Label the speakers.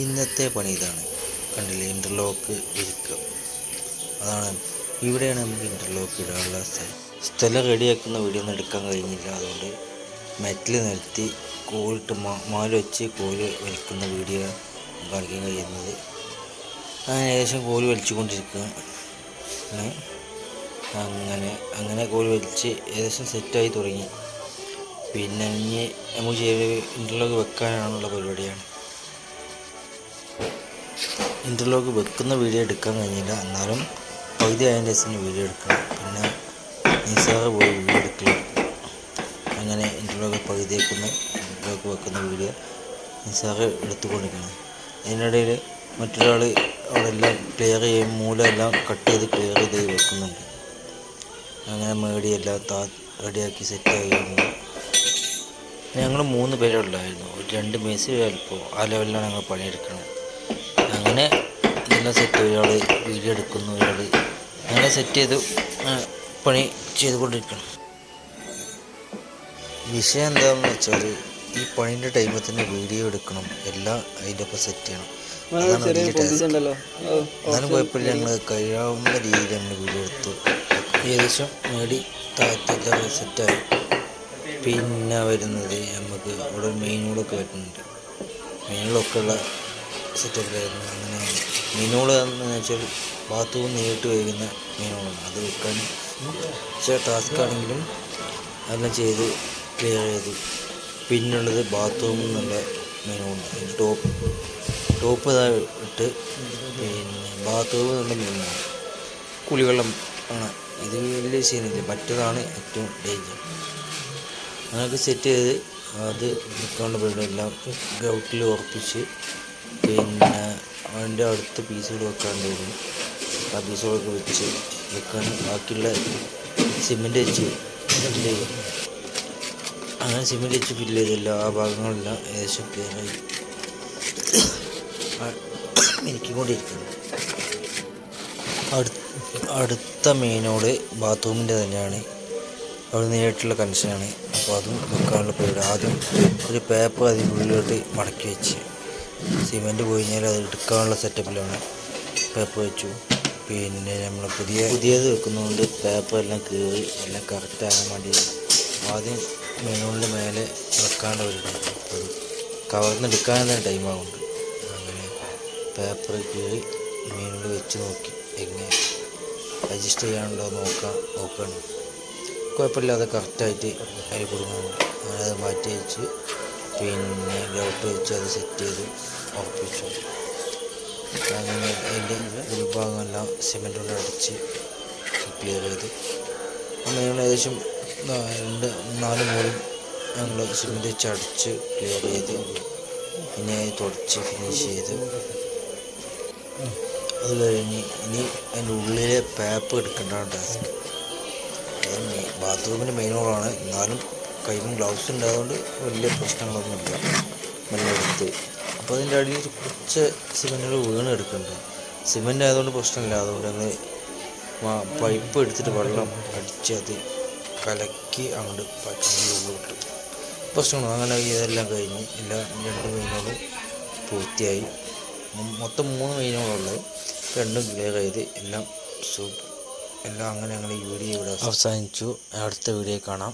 Speaker 1: ഇന്നത്തെ പണി ഇതാണ്. കണ്ടില്ലേ? ഇന്റർലോക്ക് ഇരിക്കുക. അതാണ്. ഇവിടെയാണ് നമുക്ക് ഇന്റർലോക്ക് ഇടാനുള്ള സ്ഥലം സ്ഥലം റെഡിയാക്കുന്ന വീഡിയോ ഒന്നും എടുക്കാൻ കഴിഞ്ഞില്ല. അതുകൊണ്ട് മെറ്റൽ നിരത്തി കോലിട്ട് മാൽ വെച്ച് കോൽ വലിക്കുന്ന വീഡിയോ കാണിക്കാൻ കഴിയുന്നത്. അങ്ങനെ ഏകദേശം കോൽ വലിച്ചുകൊണ്ടിരിക്കുക. അങ്ങനെ അങ്ങനെ കോൽ വലിച്ച് ഏകദേശം സെറ്റായി തുടങ്ങി. പിന്നെ ഇനി നമുക്ക് ചെയ്ത് ഇന്റർലോക്ക് വെക്കാനുള്ള പരിപാടിയാണ്. ഇന്റർലോക്ക് വെക്കുന്ന വീഡിയോ എടുക്കാൻ കഴിഞ്ഞില്ല. എന്നാലും പകുതി അതിന്റെ ദിവസം വീഡിയോ എടുക്കണം. പിന്നെ നിസാറ് പോയി വീഡിയോ എടുക്കണം അങ്ങനെ ഇന്റർലോക്ക് പകുതി വെക്കുന്ന ഇന്റർലോക്ക് വെക്കുന്ന വീഡിയോ നിസാറ് എടുത്തുകൊണ്ടിരിക്കണം. അതിനിടയിൽ മറ്റൊരാൾ അവിടെ എല്ലാം ക്ലിയർ ചെയ്യും മൂലം എല്ലാം കട്ട് ചെയ്ത് ക്ലിയർ ചെയ്ത് വെക്കുന്നുണ്ട്. അങ്ങനെ മേടിയെല്ലാം താ റെഡിയാക്കി സെറ്റ് ആയിരുന്നു ഞങ്ങൾ മൂന്ന് പേരുള്ളായിരുന്നു രണ്ട് മേസ് അല്പോ ആ ലെവലിലാണ് ഞങ്ങൾ പണിയെടുക്കുന്നത് ഇതെല്ലാം സെറ്റ് ഒരാൾ വീഡിയോ എടുക്കുന്നു ഒരാൾ അങ്ങനെ സെറ്റ് ചെയ്ത് പണി ചെയ്തുകൊണ്ടിരിക്കണം വിഷയം എന്താണെന്ന് വെച്ചാൽ ഈ പണിന്റെ ടൈമിൽ തന്നെ വീഡിയോ എടുക്കണം എല്ലാം അതിന്റെ ഒപ്പം സെറ്റ് ചെയ്യണം. അതാണ് വലിയ ടാസ്ക് എന്നാലും കുഴപ്പമില്ല ഞങ്ങൾ കഴിയാവുന്ന രീതിയിൽ ഞങ്ങൾ വീഡിയോ എടുത്തു ഏകദേശം മേടി താഴത്തെല്ലാം സെറ്റായി പിന്നെ വരുന്നത് നമുക്ക് അവിടെ മെയിനോടൊക്കെ വരുന്നുണ്ട്. മെയിനിലൊക്കെയുള്ള ഉള്ള സെറ്റപ്പിലായിരുന്നു. അങ്ങനെ മീനുകൾ എന്ന് വെച്ചാൽ ബാത്റൂം നേരിട്ട് കഴിക്കുന്ന മീനുകളാണ് അത് വെക്കാൻ ചില ടാസ്ക് ആണെങ്കിലും അതെല്ലാം ചെയ്ത് ക്ലിയർ ചെയ്തു പിന്നുള്ളത് ബാത്റൂമിൽ നിന്നുള്ള മീനുകളുണ്ട് ടോപ്പ് ടോപ്പ് ഇട്ട് പിന്നെ ബാത്റൂമിൽ നിന്നുള്ള മീനാണ് കുളിവെള്ളം ആണ്. ഇത് വലിയ സീനില്ല മറ്റതാണ് ഏറ്റവും ഡേഞ്ചർ അങ്ങനെയൊക്കെ സെറ്റ് ചെയ്ത് അത് പരിപാടി. എല്ലാം ഗ്രൗട്ടിൽ ഉറപ്പിച്ച് പിന്നെ അതിന്റെ അടുത്ത പീസുകൾ വെക്കാണ്ടായിരുന്നു ആ പീസുകളൊക്കെ വെച്ച് വെക്കാൻ ബാക്കിയുള്ള സിമെന്റ് വെച്ച് ഫില്ല് ചെയ്യും അങ്ങനെ സിമെന്റ് വെച്ച് ഫില്ല് ചെയ്തല്ലോ. ആ ഭാഗങ്ങളെല്ലാം ഏകദേശം ക്ലിയറായി എനിക്കൊണ്ടിരിക്കുന്നു അടുത്ത അടുത്ത മെയിനോട് ബാത്റൂമിന്റെ തന്നെയാണ്. അവിടെ നേരിട്ടുള്ള കണക്ഷനാണ് അപ്പോൾ അതും വെക്കാനുള്ള പേര് ആദ്യം ഒരു പേപ്പർ അതിനുള്ളിലോട്ട് മടക്കി വെച്ച്. സിമെന്റ് പോയി കഴിഞ്ഞാൽ അത് എടുക്കാനുള്ള സെറ്റപ്പിലാണ്. പേപ്പർ വെച്ചു. പിന്നെ നമ്മൾ പുതിയ പുതിയത് വെക്കുന്നതുകൊണ്ട് പേപ്പർ എല്ലാം കീറി എല്ലാം കറക്റ്റ് ആകാൻ വേണ്ടി ആദ്യം മെനുവിന്റെ മേലെ വെക്കാണ്ട് ഒരു അത് കവർന്ന് എടുക്കാൻ തന്നെ ടൈം ആവുന്നുണ്ട്. അങ്ങനെ പേപ്പർ കീറി മെനുവിൽ വെച്ച് നോക്കി എങ്ങനെ അഡ്ജസ്റ്റ് ചെയ്യാനുണ്ടോ നോക്കാം നോക്കണം. കുഴപ്പമില്ലാതെ കറക്റ്റായിട്ട് അതിൽ കൊടുക്കുന്നുണ്ട് അങ്ങനെ അത് മാറ്റി വെച്ച് പിന്നെ ഗ്രൗട്ട് വെച്ച് അത് സെറ്റ് ചെയ്ത് ഉറപ്പിച്ചു. അതിന്റെ ഉൾഭാഗമെല്ലാം സിമെന്റ് കൊണ്ട് അടിച്ച് ക്ലിയർ ചെയ്ത്. അന്ന് ഞങ്ങൾ ഏകദേശം രണ്ട് നാല് മൂലും ഞങ്ങൾ സിമെന്റ് വെച്ച് അടിച്ച് ക്ലിയർ ചെയ്ത് പിന്നെ തുടച്ച് ഫിനിഷ് ചെയ്ത്. അത് കഴിഞ്ഞ് ഇനി അതിന്റെ ഉള്ളിലെ പേപ്പർ എടുക്കേണ്ടതാണ് ടാസ്ക് ബാത്റൂമിന്റെ മെയിൻ റോളാണ് എന്നാലും കൈമും ഗ്ലൗസ് ഉണ്ടായതുകൊണ്ട് വലിയ പ്രശ്നങ്ങളൊന്നുമില്ല. മണ്ണെടുത്ത് അപ്പോൾ അതിന്റെ അടിയിൽ കുറച്ച് സിമെന്റുകൾ വീണ് എടുക്കുന്നുണ്ട് സിമെന്റ് ആയതുകൊണ്ട് പ്രശ്നമില്ല. അതുകൊണ്ട് അങ്ങ് പൈപ്പ് എടുത്തിട്ട് വെള്ളം അടിച്ച് അത് കലക്കി അങ്ങോട്ട് ഉള്ളിലോട്ട്. പ്രശ്നങ്ങൾ അങ്ങനെ ഇതെല്ലാം കഴിഞ്ഞ് എല്ലാ രണ്ട് മീനുകളും പൂർത്തിയായി. മൊത്തം മൂന്ന് മീനുകളുള്ളത് രണ്ടും ക്ലിയർ ചെയ്ത് എല്ലാം സൂപ്പർ. എല്ലാം അങ്ങനെ ഈ വീഡിയോ ഇവിടെ അവസാനിച്ചു. അടുത്ത വീഡിയോ കാണാം.